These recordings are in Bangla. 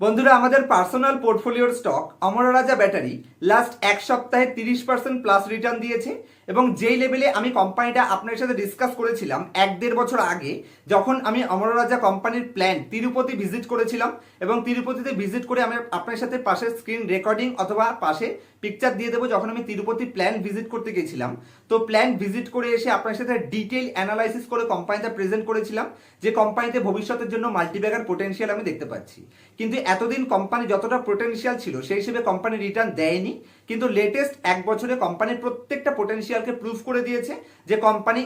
বন্ধুরা, আমাদের পার্সোনাল পোর্টফোলিওর স্টক অমর রাজা ব্যাটারি লাস্ট এক সপ্তাহে তিরিশ পার্সেন্ট প্লাস রিটার্ন দিয়েছে। এবং যেই লেভেলে আমি কোম্পানিটা আপনার সাথে ডিসকাস করেছিলাম এক দেড় বছর আগে, যখন আমি অমর রাজা কোম্পানির প্ল্যান তিরুপতি ভিজিট করেছিলাম এবং তিরুপতিতে ভিজিট করে আমি আপনার সাথে পাশে স্ক্রিন রেকর্ডিং অথবা পাশে পিকচার দিয়ে দেবো যখন আমি তিরুপতি প্ল্যান ভিজিট করতে গেছিলাম। তো প্ল্যান ভিজিট করে এসে আপনার সাথে ডিটেল অ্যানালাইসিস করে কোম্পানিটা প্রেজেন্ট করেছিলাম, যে কোম্পানিতে ভবিষ্যতের জন্য মাল্টিব্যাগার পোটেনশিয়াল আমি দেখতে পাচ্ছি। কিন্তু এতদিন কোম্পানি যতটা পোটেনশিয়াল ছিল, সেই হিসেবে কোম্পানি রিটার্ন দেয়নি। কিন্তু লেটেস্ট এক বছরে কোম্পানির প্রত্যেকটা পোটেনশিয়ালকে প্রুফ করে দিয়েছে যে কোম্পানি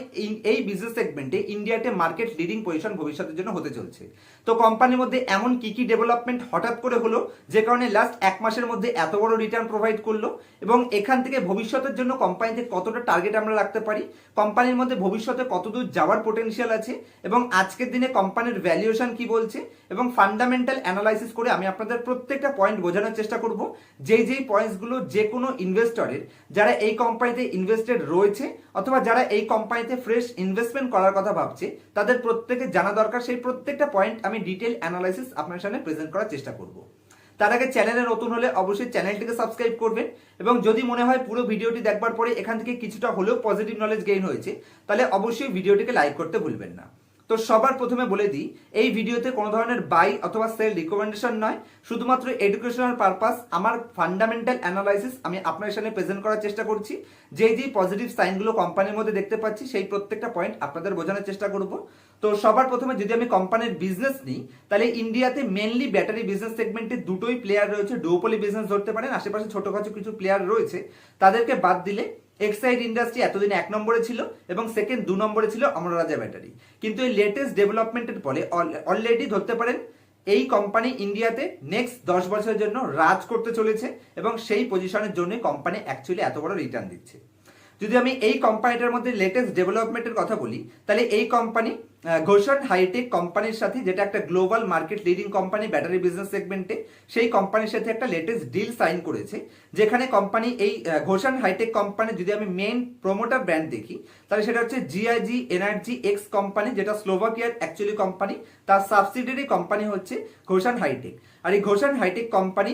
এই বিজনেস সেগমেন্টে ইন্ডিয়াতে মার্কেট লিডিং পজিশন ভবিষ্যতের জন্য হতে চলছে। তো কোম্পানির মধ্যে এমন কি কি ডেভেলপমেন্ট হঠাৎ করে হলো, যে কারণে লাস্ট এক মাসের মধ্যে এত বড় রিটার্ন প্রোভাইড করল এবং এখান থেকে ভবিষ্যতের জন্য কোম্পানিতে কতটা টার্গেট আমরা রাখতে পারি কোম্পানির মধ্যে ভবিষ্যতে কতদূর যাওয়ার পোটেনশিয়াল আছে এবং আজকের দিনে কোম্পানির ভ্যালুয়েশন কি বলছে এবং ফান্ডামেন্টাল অ্যানালাইসিস করে আমি আপনাদের প্রত্যেকটা পয়েন্ট বোঝানোর চেষ্টা করব। যেই যেই পয়েন্টসগুলো যে কোনো ইনভেস্টরের যারা এই কোম্পানিতে ইনভেস্টেড রয়েছে অথবা যারা এই কোম্পানিতে ফ্রেশ ইনভেস্টমেন্ট করার কথা ভাবছে, তাদের প্রত্যেকে জানা দরকার। সেই প্রত্যেকটা পয়েন্ট আমি ডিটেল অ্যানালাইসিস আপনার সামনে প্রেজেন্ট করার চেষ্টা করব। তার আগে চ্যানেলে নতুন হলে অবশ্যই চ্যানেলটিকে সাবস্ক্রাইব করবেন এবং যদি মনে হয় পুরো ভিডিওটি দেখবার পরে এখান থেকে কিছুটা হলেও পজিটিভ নলেজ গেইন হয়েছে, তাহলে অবশ্যই ভিডিওটিকে লাইক করতে ভুলবেন না। তো সবার প্রথমে বলে দিই, এই ভিডিওতে কোনো ধরনের বাই অথবা সেল রিকমেন্ডেশন নয়। শুধুমাত্র এডুকেশনাল পারপাস আমার ফান্ডামেন্টাল অ্যানালাইসিস আমি আপনার সামনে প্রেজেন্ট করার চেষ্টা করছি। যেই যেই পজিটিভ সাইনগুলো কোম্পানির মধ্যে দেখতে পাচ্ছি, সেই প্রত্যেকটা পয়েন্ট আপনাদের বোঝানোর চেষ্টা করব। তো সবার প্রথমে যদি আমি কোম্পানির বিজনেস নিই, তাহলে ইন্ডিয়াতে মেনলি ব্যাটারি বিজনেস সেগমেন্টে দুটোই প্লেয়ার রয়েছে। ডোপলি বিজনেস ধরতে পারেন, আশেপাশে ছোটখাটো কিছু প্লেয়ার রয়েছে। তাদেরকে বাদ দিলে এক্সাইড ইন্ডাস্ট্রি এতদিন এক নম্বরে ছিল এবং সেকেন্ড দু নম্বরে ছিল অমর রাজা ব্যাটারি কিন্তু এই লেটেস্ট ডেভেলপমেন্টের ফলে অলরেডি ধরতে পারেন, এই কোম্পানি ইন্ডিয়াতে নেক্সট দশ বছরের জন্য রাজ করতে চলেছে এবং সেই পজিশনের জন্য কোম্পানি অ্যাকচুয়ালি এত বড় রিটার্ন দিচ্ছে। যদি আমি এই কোম্পানিটার মধ্যে লেটেস্ট ডেভেলপমেন্টের কথা বলি, তাহলে এই কোম্পানি ঘোষণ হাইটেক কোম্পানির সাথে, যেটা একটা global market leading company battery business সেগমেন্টে, সেই কোম্পানির সাথে একটা লেটেস্ট ডিল সাইন করেছে, যেখানে কোম্পানি এই ঘোষণ হাইটেক কোম্পানি, যদি আমি মেন প্রোমোটার ব্র্যান্ড দেখি, তাহলে সেটা হচ্ছে জিআইজি এনার্জি এক্স কোম্পানি, যেটা স্লোভাকিয়ার অ্যাকচুয়ালি কোম্পানি, তার সাবসিডিয়ারি কোম্পানি হচ্ছে ঘোষণ হাইটেক। আর এই Gotion high tech company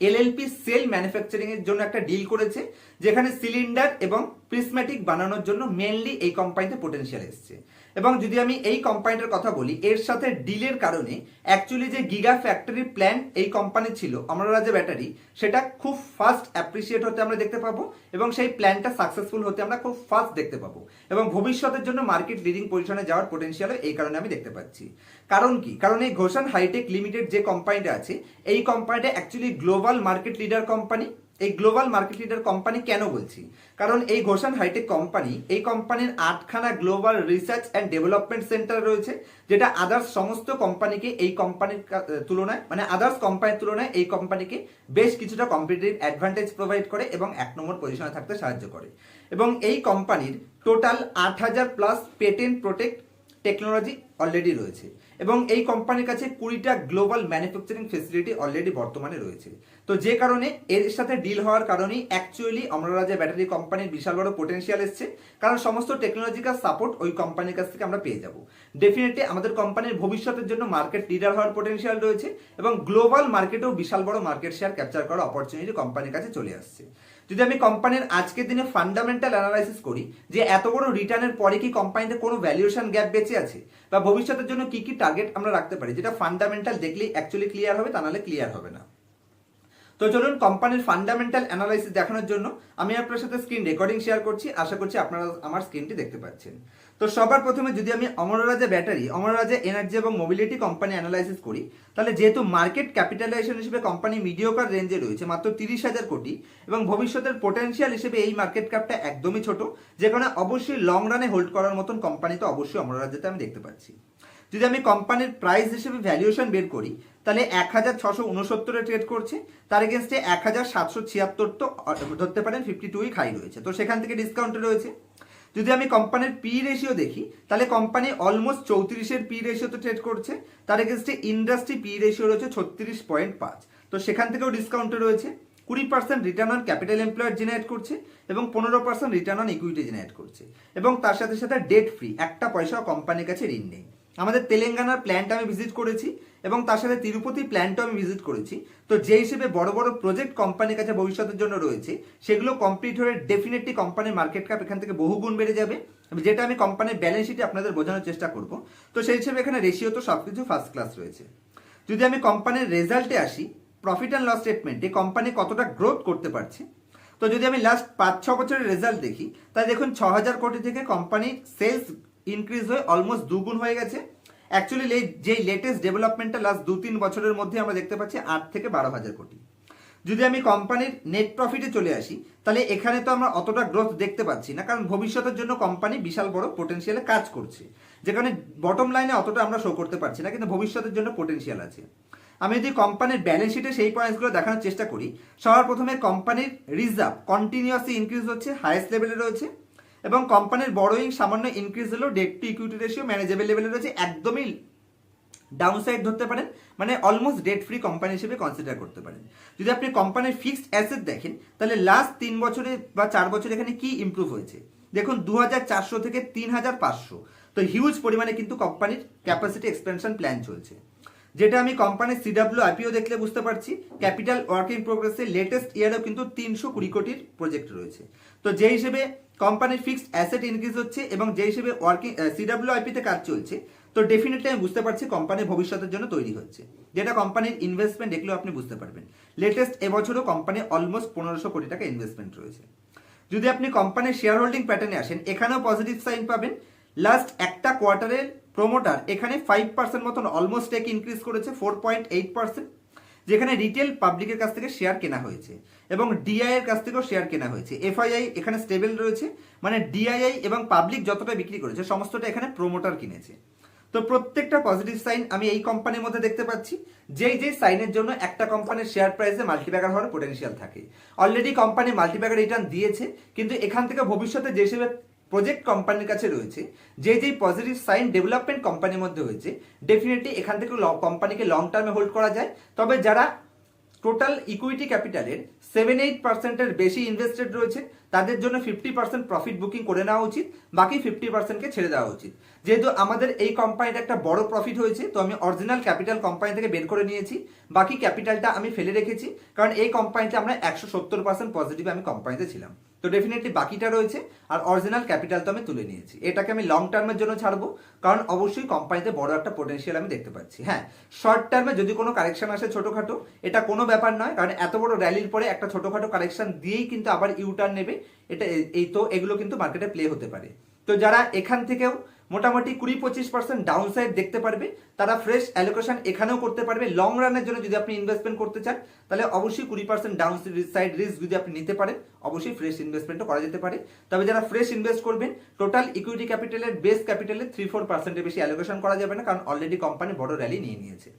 LLP cell manufacturing এর জন্য একটা ডিল করেছে, যেখানে সিলিন্ডার এবং প্রিসমেটিক বানানোর জন্য মেনলি এই কোম্পানিতে পোটেনশিয়াল এসছে। এবং যদি আমি এই কোম্পানিটার কথা বলি, এর সাথে ডিলের কারণে অ্যাকচুয়ালি যে গিগা ফ্যাক্টরি প্ল্যান এই কোম্পানি ছিল আমরা যে ব্যাটারি সেটা খুব ফাস্ট অ্যাপ্রিসিয়েট হতে আমরা দেখতে পাবো এবং সেই প্ল্যানটা সাকসেসফুল হতে আমরা খুব ফাস্ট দেখতে পাবো এবং ভবিষ্যতের জন্য মার্কেট লিডিং পজিশনে যাওয়ার পোটেনশিয়াল এই কারণে আমি দেখতে পাচ্ছি। কারণ কি? কারণ এই ঘোষণ হাইটেক লিমিটেড যে কোম্পানিটা আছে, এই কোম্পানিটা actually global market leader company এই গ্লোবাল মার্কেট লিডার কোম্পানি কেন বলছি? কারণ এই ঘোষণ হাইটেক কোম্পানি, এই কোম্পানির আটখানা global research and development centre রয়েছে, যেটা আদার্স সমস্ত কোম্পানিকে এই কোম্পানির তুলনায় মানে আদার্স কোম্পানির তুলনায় এই কোম্পানিকে বেশ কিছুটা কম্পিটিটিভ অ্যাডভান্টেজ প্রোভাইড করে এবং এক নম্বর পজিশনে থাকতে সাহায্য করে। এবং এই কোম্পানির টোটাল আট হাজার plus patent protect technology already রয়েছে এবং এই কোম্পানির কাছে কুড়িটা গ্লোবাল ম্যানুফ্যাকচারিং ফেসিলিটি অলরেডি বর্তমানে রয়েছে। তো যে কারণে এর সাথে ডিল হওয়ার কারণেই অ্যাকচুয়ালি অমরারাজা ব্যাটারি কোম্পানির বিশাল বড় পোটেনশিয়াল এসছে, কারণ সমস্ত টেকনোলজিক্যাল সাপোর্ট ওই কোম্পানির কাছ থেকে আমরা পেয়ে যাব। ডেফিনেটলি আমাদের কোম্পানির ভবিষ্যতের জন্য মার্কেট লিডার হওয়ার পোটেনশিয়াল রয়েছে এবং গ্লোবাল মার্কেটেও বিশাল বড় মার্কেট শেয়ার ক্যাপচার করার অপরচুনিটি কোম্পানির কাছে চলে আসছে। যদি আমি কোম্পানির আজকের দিনে ফান্ডামেন্টাল অ্যানালাইসিস করি, যে এত বড় রিটার্নের পরে কি কোম্পানিতে কোনো ভ্যালুয়েশন গ্যাপ বেঁচে আছে? বা ভবিষ্যতের জন্য কি কি টার্গেট আমরা রাখতে পারি? যেটা ফান্ডামেন্টাল দেখলেই অ্যাকচুয়ালি ক্লিয়ার হবে, তা নাহলে ক্লিয়ার হবে না। তো চলুন কোম্পানির ফান্ডামেন্টাল অ্যানালাইসিস দেখানোর জন্য আমি আপনার সাথে স্ক্রিন রেকর্ডিং শেয়ার করছি। আশা করছি আপনারা আমার স্ক্রিনটি দেখতে পাচ্ছেন। তো সবার প্রথমে যদি আমি অমররাজা ব্যাটারি অমররাজা এনার্জি এবং মোবিলিটি কোম্পানি অ্যানালাইসিস করি, তাহলে যেহেতু মার্কেট ক্যাপিটালাইজেশন হিসেবে কোম্পানি মিডিওকার রেঞ্জে রয়েছে, মাত্র তিরিশ হাজার কোটি, এবং ভবিষ্যতের পোটেনশিয়াল হিসেবে এই মার্কেট ক্যাপটা একদমই ছোট যেখানে অবশ্যই লং রানে হোল্ড করার মতন কোম্পানি তো অবশ্যই অমররাজাতে আমি দেখতে পাচ্ছি। যদি আমি কোম্পানির প্রাইস হিসেবে ভ্যালুয়েশন বের করি, তাহলে এক হাজার ছশো উনসত্তরে ট্রেড করছে, তার এগেনস্টে এক হাজার সাতশো ছিয়াত্তর তো ধরতে পারেন ফিফটি টু খাই রয়েছে, তো সেখান থেকে ডিসকাউন্টে রয়েছে। যদি আমি কোম্পানির পি রেশিও দেখি, তাহলে কোম্পানি অলমোস্ট চৌত্রিশের পি রেশিওতে ট্রেড করছে, তার এগেনস্টে ইন্ডাস্ট্রি পি রেশিও রয়েছে ছত্রিশ পয়েন্ট পাঁচ। তো সেখান থেকেও ডিসকাউন্টে রয়েছে। কুড়ি percent return on capital employer generate করছে এবং পনেরো percent return on equity generate করছে। এবং তার সাথে সাথে ডেট ফ্রি একটা পয়সাও কোম্পানির কাছে ঋণ নেই। আমাদের তেলেঙ্গানার প্ল্যান্ট আমি ভিজিট করেছি। এবং তার সাথে তিরুপতি প্ল্যান্টও আমি ভিজিট করেছি। তো যে হিসেবে বড় বড় প্রজেক্ট কোম্পানির কাছে ভবিষ্যতের জন্য রয়েছে, সেগুলো কমপ্লিট হয়ে ডেফিনেটলি কোম্পানির মার্কেট ক্যাপ এখান থেকে বহু গুণ বেড়ে যাবে। যেটা আমি কোম্পানির ব্যালেন্স শিটে আপনাদের বোঝানোর চেষ্টা করব। তো সেই হিসেবে এখানে রেশিও তো সব কিছু ফার্স্ট ক্লাস রয়েছে। যদি আমি কোম্পানির রেজাল্টে আসি প্রফিট অ্যান্ড লস স্টেটমেন্টে কোম্পানি কতটা গ্রোথ করতে পারছে? তো যদি আমি লাস্ট পাঁচ ছ বছরের রেজাল্ট দেখি, তাহলে দেখুন, ছ হাজার কোটি থেকে কোম্পানির সেলস ইনক্রিজ হয়ে অলমোস্ট দুগুণ হয়ে গেছে। অ্যাকচুয়ালি যেই লেটেস্ট ডেভেলপমেন্টটা লাস্ট দু তিন বছরের মধ্যে আমরা দেখতে পাচ্ছি আট থেকে বারো হাজার কোটি। যদি আমি কোম্পানির নেট প্রফিটে চলে আসি, তাহলে এখানে তো আমরা অতটা গ্রোথ দেখতে পাচ্ছি না, কারণ ভবিষ্যতের জন্য কোম্পানি বিশাল বড় পোটেনশিয়ালে কাজ করছে। যেখানে বটম লাইনে অতটা আমরা শো করতে পারছি না, কিন্তু ভবিষ্যতের জন্য পোটেনশিয়াল আছে। আমি যদি কোম্পানির ব্যালেন্স শিটে সেই পয়েন্টসগুলো দেখানোর চেষ্টা করি, সবার প্রথমে কোম্পানির রিজার্ভ কন্টিনিউয়াসলি ইনক্রিজ হচ্ছে হাইয়েস্ট লেভেলে রয়েছে। এবং কোম্পানির বড়োইং সামান্য ইনক্রিজ হলেও debt to equity ratio manageable level রয়েছে, একদমই ডাউন সাইড ধরতে পারেন মানে অলমোস্ট ডেট ফ্রি কোম্পানি হিসেবে কনসিডার করতে পারেন। যদি আপনি কোম্পানির ফিক্সড অ্যাসেট দেখেন, তাহলে লাস্ট তিন বছরে বা চার বছরে এখানে কি ইমপ্রুভ হয়েছে? দেখুন দু হাজার চারশো থেকে তিন হাজার পাঁচশো। তো হিউজ পরিমাণে কিন্তু কোম্পানির ক্যাপাসিটি এক্সপেনশন প্ল্যান চলছে। যেটা আমি কোম্পানির সিডাব্লিউ আইপিও দেখলে বুঝতে পারছি ক্যাপিটাল ওয়ার্ক ইন প্রোগ্রেসে লেটেস্ট ইয়ারেও কিন্তু তিনশো কুড়ি কোটির প্রজেক্ট রয়েছে। তো যে হিসেবে কোম্পানির ফিক্সড অ্যাসেট ইনক্রিজ হচ্ছে এবং যে হিসেবে ওয়ার্কিং সিডাব্লিউ আইপিতে কাজ চলছে, তো ডেফিনেটলি আমি বুঝতে পারছি কোম্পানি ভবিষ্যতের জন্য তৈরি হচ্ছে। যেটা কোম্পানির ইনভেস্টমেন্ট দেখলেও আপনি বুঝতে পারবেন। লেটেস্ট এবছরও কোম্পানি অলমোস্ট পনেরোশো কোটি টাকা ইনভেস্টমেন্ট রয়েছে। যদি আপনি কোম্পানির শেয়ার হোল্ডিং প্যাটার্নে আসেন, এখানেও পজিটিভ সাইন পাবেন। লাস্ট একটা কোয়ার্টারের প্রোমোটার এখানে ফাইভ পার্সেন্ট মতন অলমোস্ট এক ইনক্রিজ করেছে ফোর পয়েন্ট এইট পার্সেন্ট যেখানে রিটেল পাবলিকের কাছ থেকে শেয়ার কেনা হয়েছে এবং ডিআই এর কাছ থেকেও শেয়ার কেনা হয়েছে। এফআইআই এখানে স্টেবল রয়েছে মানে ডিআইআই এবং পাবলিক যতটা বিক্রি করেছে, সমস্তটা এখানে প্রোমোটার কিনেছে। তো প্রত্যেকটা পজিটিভ সাইন আমি এই কোম্পানির মধ্যে দেখতে পাচ্ছি, যেই যেই সাইনের জন্য একটা কোম্পানির শেয়ার প্রাইসে মাল্টিপ্যাকার হওয়ার পোটেনশিয়াল থাকে। অলরেডি কোম্পানি মাল্টিপ্যাকার রিটার্ন দিয়েছে, কিন্তু এখান থেকে ভবিষ্যতে যে হিসেবে প্রজেক্ট কোম্পানির কাছে রয়েছে, যে যেই পজিটিভ সাইন ডেভেলপমেন্ট কোম্পানির মধ্যে হয়েছে ডেফিনেটলি এখান থেকে কোম্পানিকে লং টার্মে হোল্ড করা যায়। তবে যারা টোটাল ইকুইটি ক্যাপিটালের সেভেন এইট পার্সেন্টের বেশি ইনভেস্টেড রয়েছে, তাদের জন্য ফিফটি পার্সেন্ট প্রফিট বুকিং করে নেওয়া উচিত, বাকি ফিফটি পার্সেন্টকে ছেড়ে দেওয়া উচিত। যেহেতু আমাদের এই কোম্পানিটা একটা বড় প্রফিট হয়েছে, তো আমি অরিজিনাল ক্যাপিটাল কোম্পানি থেকে বের করে নিয়েছি, বাকি ক্যাপিটালটা আমি ফেলে রেখেছি, কারণ এই কোম্পানিতে আমরা একশো সত্তর পার্সেন্ট পজিটিভ আমি কোম্পানিতে ছিলাম। তো ডেফিনেটলি বাকিটা রয়েছে, আর অরিজিনাল ক্যাপিটাল তো আমি তুলে নিয়েছি। এটাকে আমি লং টার্মের জন্য ছাড়বো, কারণ অবশ্যই কোম্পানিতে বড় একটা পোটেন্সিয়াল আমি দেখতে পাচ্ছি। হ্যাঁ শর্ট টার্মে যদি কোনো কারেকশন আসে ছোটোখাটো, এটা কোনো ব্যাপার নয়, কারণ এত বড় র্যালির পরে একটা ছোটোখাটো কারেকশন দিয়েই কিন্তু আবার ইউটার্ন নেবে, এটা এই তো এগুলো কিন্তু মার্কেটে প্লে হতে পারে। তো যারা এখান থেকেও মোটামুটি কুড়ি পঁচিশ পার্সেন্ট ডাউন সাইড দেখতে পারবে। তারা ফ্রেশ অ্যালোকেশন এখানেও করতে পারবে। লং রানের জন্য যদি আপনি ইনভেস্টমেন্ট করতে চান, তাহলে অবশ্যই কুড়ি পার্সেন্ট ডাউন সাইড রিস্ক যদি আপনি নিতে পারেন, অবশ্যই ফ্রেশ ইনভেস্টমেন্টও করা যেতে পারে। তবে যারা ফ্রেশ ইনভেস্ট করবেন টোটাল ইকুইটি ক্যাপিটালের বেস ক্যাপিটালের থ্রি ফোর পার্সেন্টের বেশি অ্যালোকেশন করা যাবে না, কারণ অলরেডি কোম্পানি বড় র্যালি নিয়ে নিয়েছে।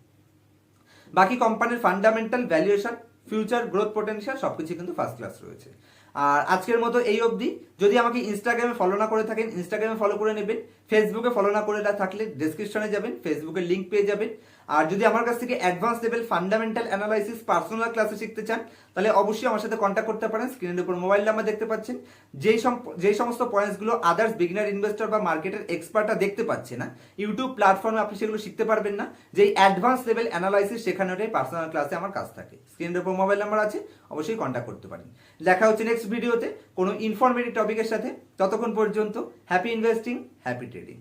বাকি কোম্পানির fundamental valuation future growth potential সবকিছু কিন্তু ফার্স্ট ক্লাস রয়েছে। আর আজকের মতো এই অবধি। যদি আমাকে ইনস্টাগ্রামে ফলো না করে থাকেন ইনস্টাগ্রামে ফলো করে নেবেন ফেসবুকে ফলো না করে থাকলে ডিসক্রিপশনে যাবেন ফেসবুকের লিঙ্ক পেয়ে যাবেন। আর যদি আমার কাছ থেকে advance level fundamental analysis personal ক্লাসে শিখতে চান, তাহলে অবশ্যই আমার সাথে কন্ট্যাক্ট করতে পারেন। স্ক্রিনের উপর মোবাইল নাম্বার দেখতে পাচ্ছেন। যেই যেই সমস্ত পয়েন্টসগুলো আদার্স বিগিনার ইনভেস্টর বা মার্কেটের এক্সপার্টরা দেখতে পাচ্ছে না ইউটিউব প্ল্যাটফর্মে আপনি সেগুলো শিখতে পারবেন না। যেই অ্যাডভান্স লেভেল অ্যানালাইসিস শেখানোর পার্সোনাল ক্লাসে আমার কাজ থাকে। স্ক্রিনের উপর মোবাইল নাম্বার আছে, অবশ্যই কন্ট্যাক্ট করতে পারেন। দেখা হচ্ছে নেক্সট ভিডিওতে কোনো ইনফরমেটিভ টপিকের সাথে ততক্ষণ পর্যন্ত হ্যাপি ইনভেস্টিং হ্যাপি ট্রেডিং